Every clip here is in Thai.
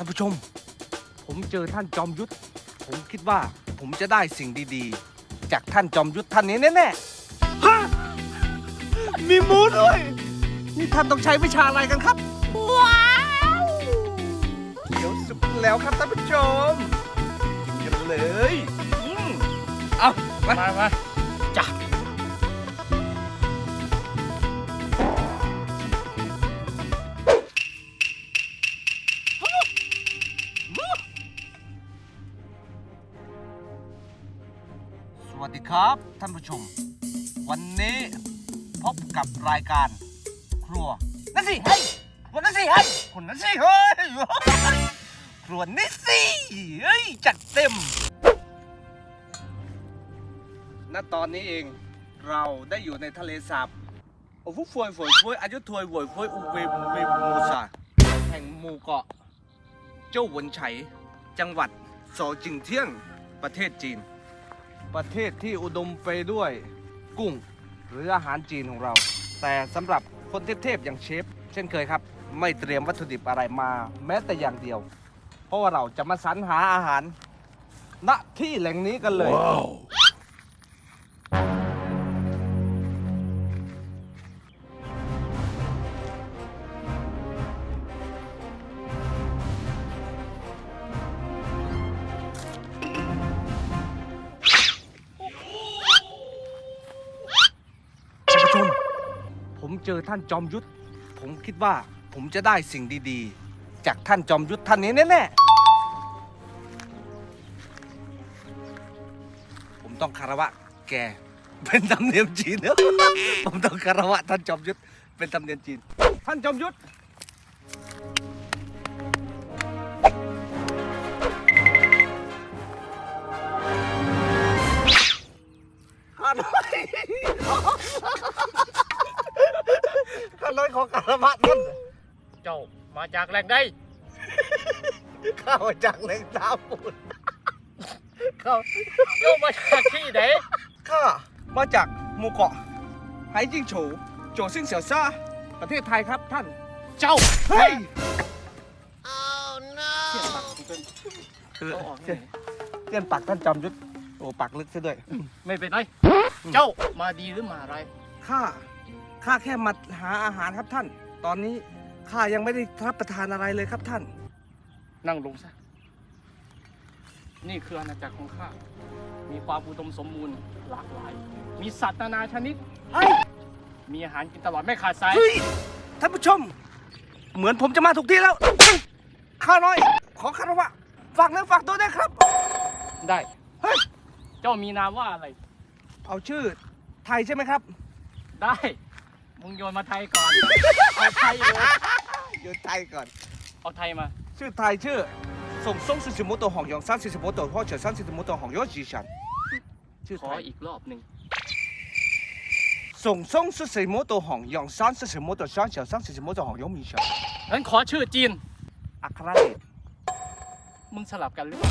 ท่านผู้ชม ผมเจอท่านจอมยุทธผมคิดว่าผมจะได้สิ่งดีๆ จากท่านจอมยุทธท่านนี้แน่ๆฮะมีหมูด้วย นี่ท่านต้องใช้วิชาอะไรกันครับ ว้าวเดี๋ยวสุกแล้วครับท่านผู้ชมกินกันเลยอืมเอามา มามา วัสดีครับท่านผู้ชม วันนี้พบกับรายการครัวนั่นสิเฮ้ยคนนั่นสิเฮ้ยคนนั่นสิเฮ้ยครัวนี่สิเฮ้ยจัดเต็มณตอนนี้เองเราได้อยู่ในทะเลสาบโอ้ฟุฟวยฝวยฟวยอายุทวยหวยฟวยอุเวมเวมูซาแห่งหมู่เกาะ เจ้าหวนไฉจังหวัดโซอจิงเที่ยงประเทศจีน ประเทศที่อุดมไปด้วยกุ้งหรืออาหารจีนของเรา แต่สำหรับคนเทพๆอย่างเชฟ เช่นเคยครับ ไม่เตรียมวัตถุดิบอะไรมา แม้แต่อย่างเดียว เพราะว่าเราจะมาสรรหาอาหารณที่แหล่งนี้กันเลย wow. ท่านจอมยุทธผมคิดว่าผมจะได้สิ่งดี ๆ จากท่านจอมยุทธท่านนี้แน่ๆผมต้องคารวะแกเป็นธรรมเนียมจีนเนอะผมต้องคารวะท่านจอมยุทธเป็นธรรมเนียมจีน ท่านจอมยุทธข้าน้อย ข้าน้อยขอคารวะท่านเจ้ามาจากแหล่งใดข้ามาจากแหล่งตาปูนข้าเจ้ามาจากที่ไหนข้ามาจากหมู่เกาะไหจิงโฉวโจซิงเสี่ยวซ่าประเทศไทยครับท่าน เจ้าเฮ้ยเสียงปากของเพิ่นคือเอาออกเสียเสียนปากท่านจอมยุทธโอ้ปากลึกซะด้วย ไม่เป็นไร เจ้ามาดีหรือมาอะไรายข้า ข้าแค่มาหาอาหารครับท่าน ตอนนี้ข้ายังไม่ได้รับประทานอะไรเลยครับท่าน นั่งลงซะ นี่คืออาณาจักรของข้า มีความอุดมสมบูรณ์หลากหลาย มีสัตว์นานาชนิด เฮ้ย มีอาหารกินตลอดไม่ขาดสาย เฮ้ย ท่านผู้ชม เหมือนผมจะมาถูกที่แล้ว ข้าน้อย ขอคารวะฝากเนื้อฝากตัวด้วยครับ ได้ เฮ้ย เจ้ามีนามว่าอะไร เอาชื่อไทยใช่ไหมครับ ได้ มึงโยนมาไทยก่อน เอาไทยเลยโยนไทยก่อน เอาไทยมา ชื่อไทยชื่อส่งส่งซิซิโมโตะของยองซันซิซิโมโตะพ่อเฉินซันซิซิโมโตะของยอจีฉันชื่อขออีกรอบหนึ่งส่งส่งซิซิโมโตะของยองซันซิซิโมโตะชันเฉินซันซิซิโมโตะของยองมีฉันงั้นขอชื่อจีน อัครเดชมึงสลับกันหรือเปล่า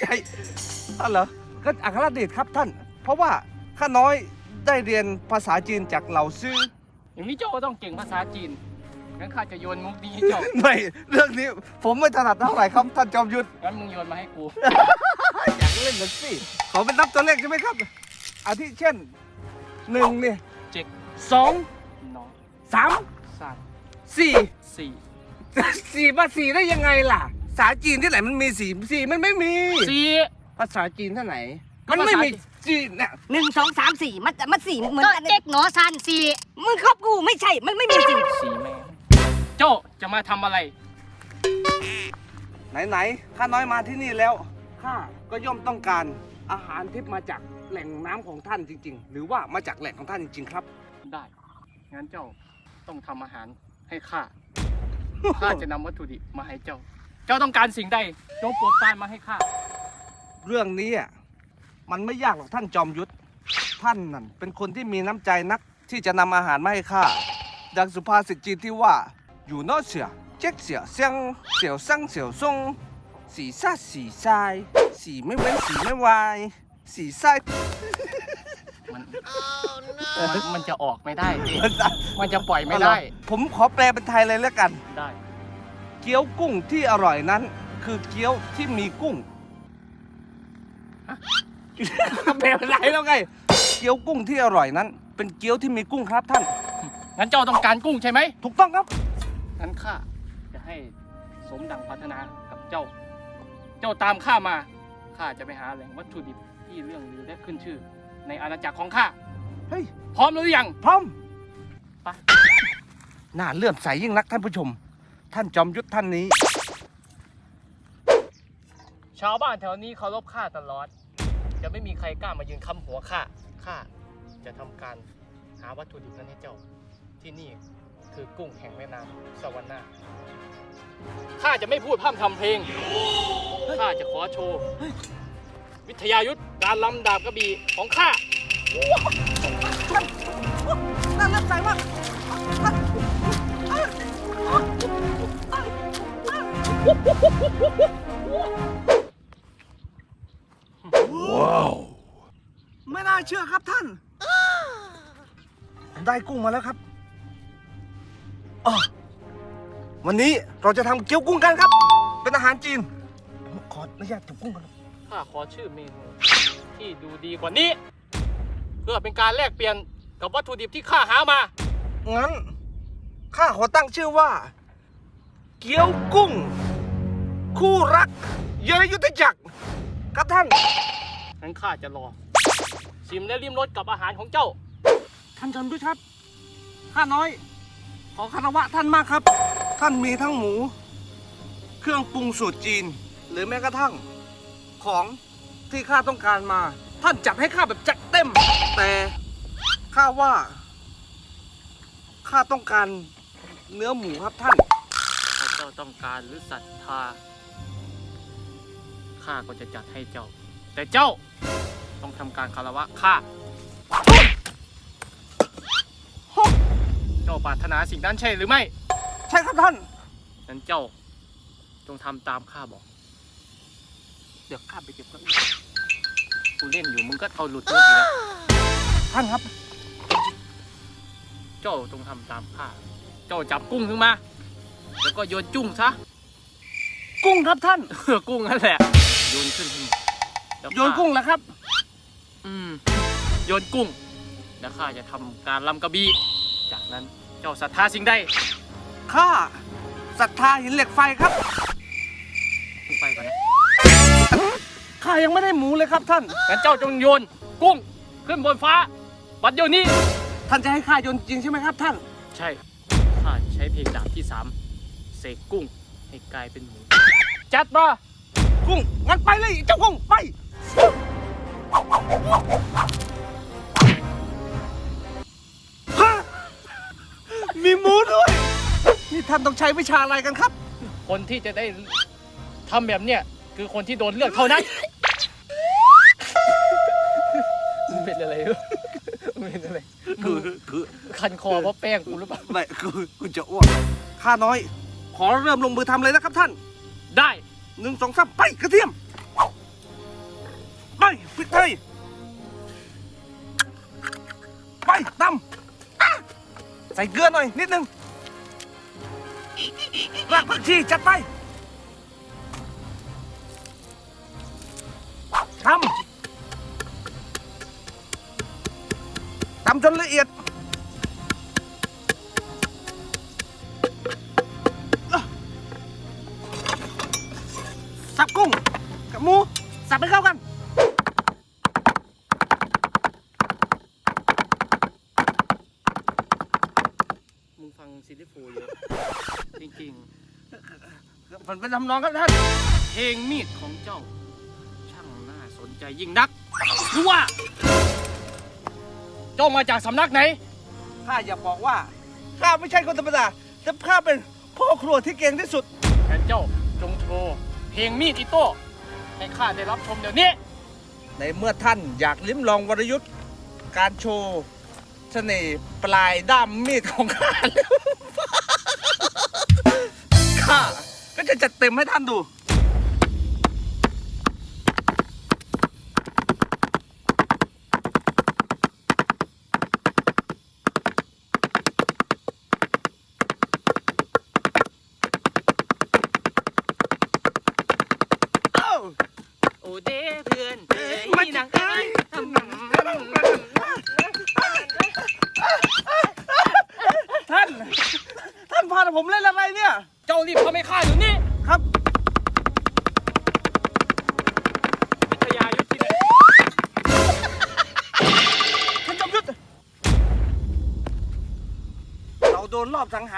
ใช่ท่านเหรอก็อัครเดชครับท่าน เพราะว่าข้าน้อย ได้เรียนภาษาจีนจากเหล่าซื่ออย่างนี้เจ้าก็ต้องเก่งภาษาจีนงั้นข้าจะโยนมุกนี้ให้เจ้าไม่เรื่องนี้ผมไม่ถนัดเท่าไหร่ครับท่านจอมยุทธ งั้นมึงโยนมาให้กู อยากเล่นกันสิขอเป็นนับตัวเลขใช่ไหมครับ อาทิเช่นหนึ่งเนี่ยเจ็ดสองน้องสามสามสี่สี่สี่มาสี่ได้ยังไงล่ะภาษาจีนที่ไหนมันมีสี่สี่มันไม่มีสี่ภาษาจีนที่ไหนก็มันไม่ภาษามี จีนเนี่ยหนึ่งสองสามสี่มันมันสี่เหมือนก็กันเจ๊กหนอซันสี่มึงครอบกูไม่ใช่ มันไม่มีสี่สี่แม่งเจ้าจะมาทำอะไร ไหนไหนๆข้าน้อยมาที่นี่แล้วข้าก็ย่อมต้องการอาหารที่มาจากแหล่งน้ำของท่านจริง ๆ หรือว่ามาจากแหล่งของท่านจริง ๆ ครับ ได้ งั้นเจ้าต้องทำอาหารให้ข้า ข้าจะนำวัตถุดิบมาให้เจ้า เจ้าต้องการสิ่งใดจงโปรดปรานมาให้ข้า เรื่องนี้อะ มันไม่ยากหรอกท่านจอมยุทธท่านนั่นเป็นคนที่มีน้ำใจนักที่จะนำอาหารมาให้ข้าดังสุภาษิตจีนที่ว่าอยู่นอกเสียเจ๊กเสียเซียงเสียวซังเสียวซงสีซ่าสีทราย สีไม่เว้นสีไม่วาย สีไส้มันมันมันจะออกไม่ได้ดิมันจะปล่อยไม่ได้ ผมขอแปลเป็นไทยเลยแล้วกัน ได้ เกี๊ยวกุ้งที่อร่อยนั้น คือเกี๊ยวที่มีกุ้ง แบบไหนแล้วไง เกี๊ยวกุ้งที่อร่อยนั้น เป็นเกี๊ยวที่มีกุ้งครับท่าน งั้นเจ้าต้องการกุ้งใช่ไหมถูกต้องครับ งั้นข้าจะให้สมดังปรารถนากับเจ้า เจ้าตามข้ามา ข้าจะไปหาแหล่งวัตถุดิบที่เรื่องลือและขึ้นชื่อ ในอาณาจักรของข้า เฮ้ย พร้อมหรือยัง พร้อมไปน่าเลื่อมใสยิ่งนักท่านผู้ชม ท่านจอมยุทธท่านนี้ ชาวบ้านแถวนี้เคารพข้าตลอด จะไม่มีใครกล้ามายืนค้ำหัวข้าข้าจะทำการหาวัตถุดิบนั้นให้เจ้า ที่นี่คือกุ้งแห่งแม่น้ำสวรรค์นาข้าจะไม่พูดพร่ำทำเพลงข้าจะขอโชว์วิทยายุทธการลำดาบกระบี่ของข้า น่าเลื่อมใสมาก ได้กุ้งมาแล้วครับอ๋อวันนี้เราจะทำเกี๊ยวกุ้งกันครับ เป็นอาหารจีน ขออนุญาตจับกุ้งกันครับข้าขอชื่อเมนูที่ดูดีกว่านี้ เพื่อเป็นการแลกเปลี่ยนกับวัตถุดิบที่ข้าหามา งั้นข้าขอตั้งชื่อว่า เกี๊ยวกุ้ง คู่รัก เยยยุทธจักรครับท่านงั้นข้าจะรอชิมและริมรสกับอาหารของเจ้า ท่านจอมยุทธครับข้าน้อย ขอคารวะท่านมากครับ ท่านมีทั้งหมู เครื่องปรุงสูตรจีน หรือแม้กระทั่ง ของที่ข้าต้องการมา ท่านจัดให้ข้าแบบจัดเต็ม แต่ข้าว่าข้าต้องการเนื้อหมูครับท่าน ถ้าเจ้าต้องการหรือศรัทธาข้าก็จะจัดให้เจ้า แต่เจ้าต้องทำการคารวะข้า เจ้าปรารถนาสิ่งนั้นใช่หรือไม่ ใช่ครับท่าน นั้นเจ้าจงทำตามข้าบอก เดี๋ยวข้าไปเก็บครับกูเล่นอยู่มึงก็เอาหลุดตัวอีกแล้ว ท่านครับ เจ้าจงทำตามข้า เจ้าจับกุ้งขึ้นมา แล้วก็โยนจุ้งซะ กุ้งครับท่าน เออกุ้งนั่นแหละ โยนขึ้นให้หมดแล้วโยนกุ้งแล้วครับ อืม โยนกุ้ง แล้วข้าจะทำการลำกระบี่ จากนั้นเจ้าศรัทธาสิ่งใดข้าศรัทธาหินเหล็กไฟครับมึงไปก่อนนะข้ายังไม่ได้หมูเลยครับท่าน งั้นเจ้าจงโยน กุ้งขึ้นบนฟ้า บัดเดี๋ยวนี้ ท่านจะให้ข้าโยนจริงใช่ไหมครับท่าน ใช่ข้าใช้เพลงดาบที่สามเสกกุ้งให้กลายเป็นหมู จัดมากุ้งงั้นไปเลยเจ้ากุ้งไป มีหมูด้วย นี่ท่านต้องใช้วิชาอะไรกันครับ คนที่จะได้ทำแบบเนี้ยคือคนที่โดนเลือกเท่านั้นมึงเป็นอะไรวะมึงเป็นอะไรคือคือคันคอเพราะแป้งกูหรือเปล่า ไม่คือคุณจะอ้วกข้าน้อย ขอเริ่มลงมือทำเลยนะครับท่านได้หนึ่งสองสามไปกระเทียม ไปพริกไทย ไปตำอะ ใส่เกลือหน่อยนิดนึงรากผักชีจัดไปตำตำจนละเอียด ทำนองครับท่านๆเพลงมีดของเจ้า ช่างน่าสนใจยิ่งนักรู้ว่า เจ้ามาจากสำนักไหน ข้าอยากบอกว่าข้าไม่ใช่คนธรรมดาแต่ข้าเป็นพ่อครัวที่เก่งที่สุดแต่เจ้าจงโชว์เพลงมีดอิโต้ ให้ข้าได้รับชมเดี๋ยวนี้ ในเมื่อท่านอยากลิ้มลองวรยุทธ์การโชว์เสน่ห์ปลายด้ามมีดของข้าแล้ว ข้า ก็จะจัดเต็มให้ท่านดู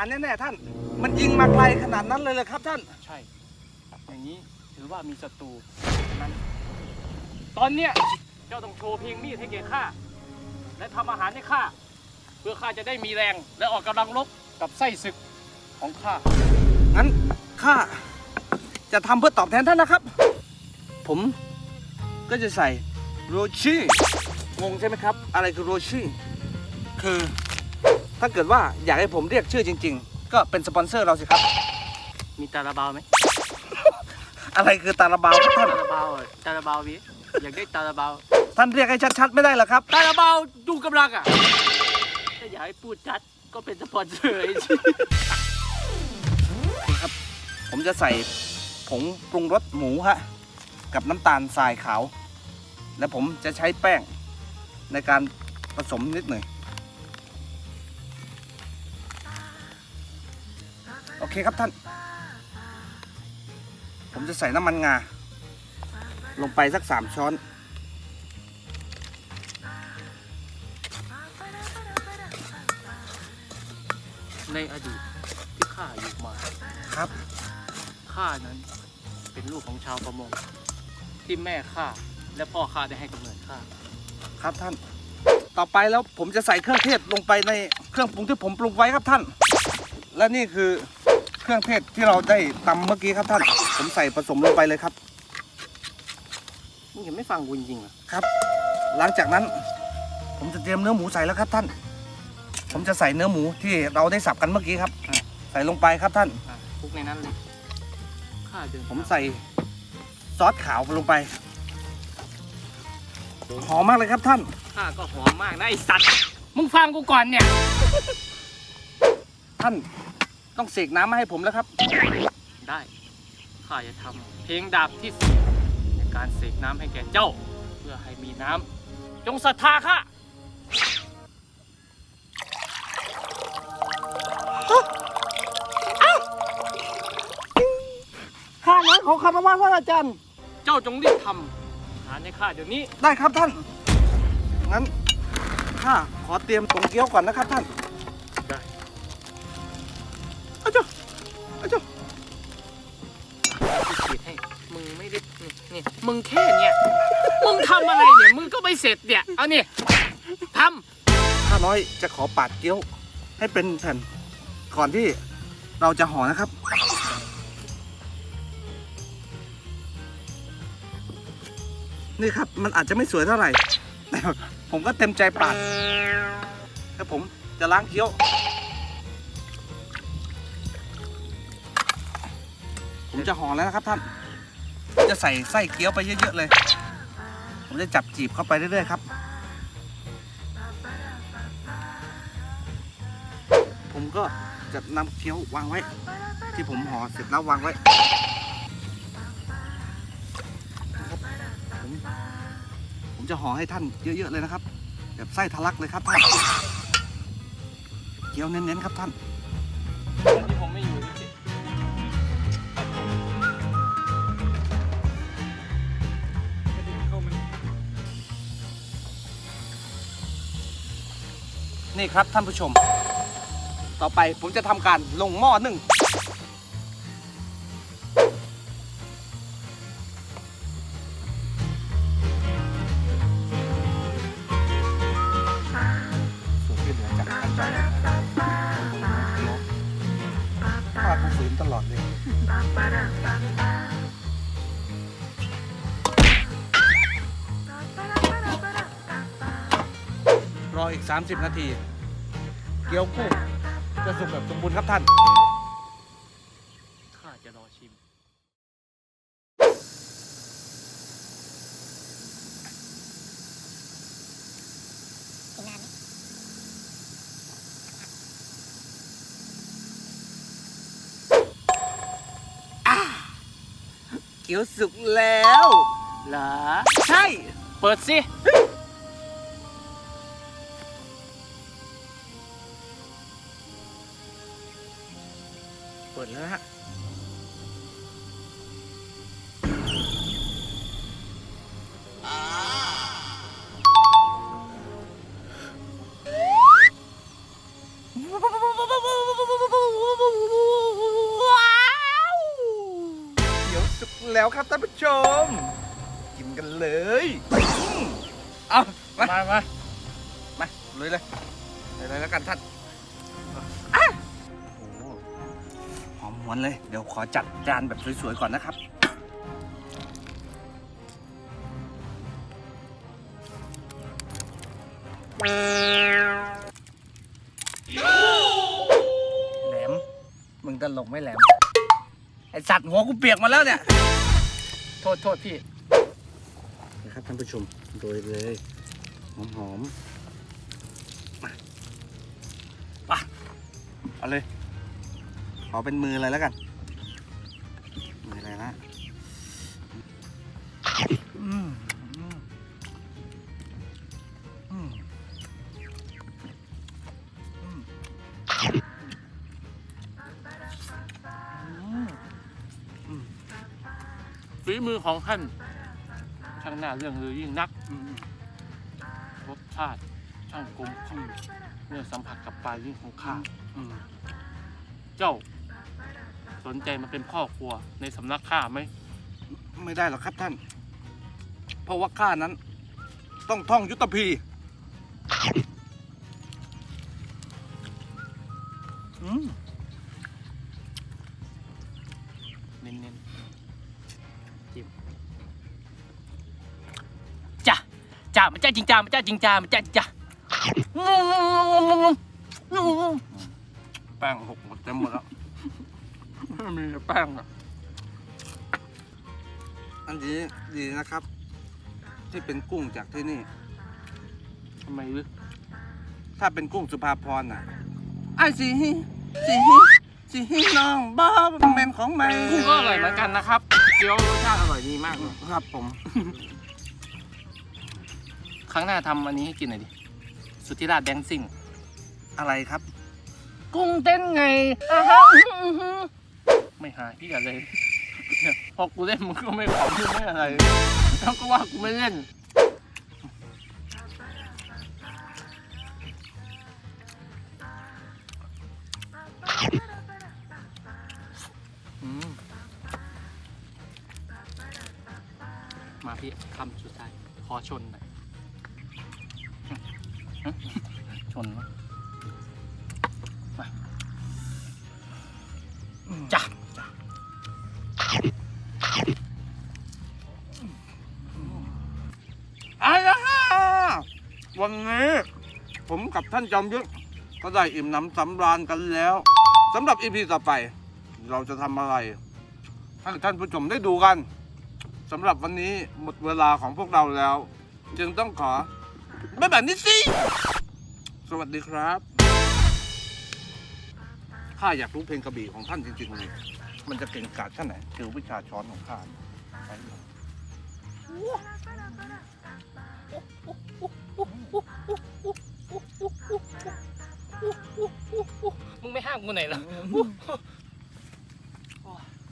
แน่ๆท่าน มันยิงมาไกลขนาดนั้นเลยเลยครับท่าน ใช่ อย่างนี้ถือว่ามีศัตรูนั้นตอนเนี้ยเจ้าต้องโชว์เพียงมีดให้แก่ข้าและทำอาหารให้ข้าเพื่อข้าจะได้มีแรง และออกกำลังรบกับไส้ศึกของข้างั้นข้าจะทำเพื่อตอบแทนท่านนะครับ ผมก็จะใส่โรชี่งงใช่ไหมครับ อะไรคือโรชี่คือ ถ้าเกิดว่าอยากให้ผมเรียกชื่อจริง ๆ ก็เป็นสปอนเซอร์เราสิครับ มีตาลาบาวไหมอะไรคือตาลาบาวครับท่าน ตาลาบาวอะตาลาบาววิอยากได้ตาลาบาวท่านเรียกให้ชัดๆไม่ได้เหรอครับ ตาลาบาวดูกำลังอะถ้าอยากให้พูดชัดก็เป็นสปอนเซอร์ไอ้สิผมจะใส่ผงปรุงรสหมูฮะกับน้ำตาลทรายขาว และผมจะใช้แป้งในการผสมนิดหน่อย เคครับท่าน ผมจะใส่น้ำมันงา ลงไปสักสามช้อน ในอดีตที่ข้าอยู่มาครับข้านั้นเป็นลูกของชาวประมง ที่แม่ข้าและพ่อข้าได้ให้กำเนิดข้าครับท่าน ต่อไปแล้วผมจะใส่เครื่องเทศลงไปในเครื่องปรุงที่ผมปรุงไว้ครับท่าน และนี่คือ เครื่องเทศที่เราได้ตำเมื่อกี้ครับท่าน ผมใส่ผสมลงไปเลยครับมึงยังไม่ฟังกูจริงๆเหรอครับ หลังจากนั้น ผมจะเตรียมเนื้อหมูใส่แล้วครับท่าน ผมจะใส่เนื้อหมูที่เราได้สับกันเมื่อกี้ครับ ใส่ลงไปครับท่าน อะคลุกในนั้นเลยข้าเดินผมใส่ซอสขาวลงไป หอมมากเลยครับท่าน ข้าก็หอมมากนะไอสัตว์ มึงฟังกูก่อนเนี่ย ท่าน ต้องเสกน้ำมาให้ผมแล้วครับ ได้ข้าจะทำเพลงดาบที่สี่ในการเสกน้ำให้แก่เจ้า เพื่อให้มีน้ำจงศรัทธาข้าข้านั้นขอคารวะพระอาจารย์ เจ้าจงรีบทำอาหารให้ข้าเดี๋ยวนี้ ได้ครับท่าน งั้นข้าขอเตรียมตรงเกี๊ยวก่อนนะครับท่าน งแค่เนี่ยมึงทำอะไรเนี่ย มึงก็ไม่เสร็จเนี่ย เอานี่ทข้าน้อยจะขอปาดเกี๊ยวให้เป็นแผ่นก่อนที่เราจะห่อนะครับ นี่ครับมันอาจจะไม่สวยเท่าไหร่แต่ผมก็เต็มใจปาดแล้วผมจะล้างเกี๊ยว ผมจะห่อแล้วนะครับท่าน จะใส่ไส้เกี๊ยวไปเยอะๆเลย ผมจะจับจีบเข้าไปเรื่อยๆครับ ผมก็จะนำเกี๊ยววางไว้ ที่ผมห่อเสร็จแล้ววางไว้ครับผมผมจะห่อให้ท่านเยอะๆเลยนะครับ แบบไส้ทะลักเลยครับท่าน เกี๊ยวเน้นๆครับท่าน นี่ครับท่านผู้ชม ต่อไปผมจะทำการลงหม้อนึ่ง ออีก 30 นาที เกี๊ยวกุ้งจะสุกแบบสมบูรณ์ครับท่านข้าจะรอชิม เกี๊ยวสุกแล้ว เหรอ ใช่ เปิดสิ ดดแล้วฮะเดี๋ยวสุกแล้วครับท่านผู้ชม กินกันเลยอืมเอามา มามามาเลยเลยเลยเลยแล้วกันท่าน หอมหวนเลย เดี๋ยวขอจัดจานแบบสวยๆก่อนนะครับ แหลม มึงตลกไม่แหลม ไอสัตว์หัวกูเปียกมาแล้วเนี่ย โทษโทษพี่ นะครับท่านผู้ชมโรยเลยหอมหอมๆมาไปเอาเลย ขอเป็นมือเลยแล้วกัน มืออะไรนะฝีมือของท่านช่างหน้าเรื่องลือยิ่งนักรสชาติช่างกลมกล่อมเมื่อสัมผัสกับปลายลิ้นของข้าเจ้า สนใจมาเป็นพ่อครัวในสำนักข้าไหมไม่ได้หรอกครับท่าน เพราะว่าข้านั้น ต้องท่องยุทธภีอืมเน้นๆจิ้มจ้ะจ้ามันจ้าจริงจ้ามันจ้าจริงจ้ามันจ้าจ้าแป้งหกหมดเต็มหมดแล้ว ไม่มีแป้งอะอันนี้ดีนะครับ ที่เป็นกุ้งจากที่นี่ ทำไมลึกถ้าเป็นกุ้งสุภาพรน่ะไอ้สีหิสีหิสีหิน้องบ้าแมนของแม่กุ้งก็อร่อยเหมือนกันนะครับเกี๊ยวรสชาติอร่อยดีมากเลยครับผม ครั้งหน้าทำอันนี้ให้กินหน่อยดิ สุธิราชแดนซิ่ง อะไรครับ กุ้งเต้นไงอ่าฮะ ไม่หาที่อะไรเนี่ยพอกูเล่นมึงก็ไม่ขำมึงไม่อะไรแล้วก็ว่ากูไม่เล่นอืมมาพี่คำสุดท้ายขอชนหน่อยชนวะมาจ้ะ วันนี้ผมกับท่านจอมยุทธก็ได้อิ่มหน้ำสำราญกันแล้วสำหรับอีพีต่อไป เราจะทำอะไรให้ท่านผู้ชมได้ดูกันสำหรับวันนี้หมดเวลาของพวกเราแล้ว จึงต้องขอไม่แบบนี้สิ สวัสดีครับข้าอยากรู้เพลงกระบี่ของท่านจริงๆเลย มันจะเก่งกาจแค่ไหนคือวิชาช้อนของข้าไปเลย มึงไม่ห้า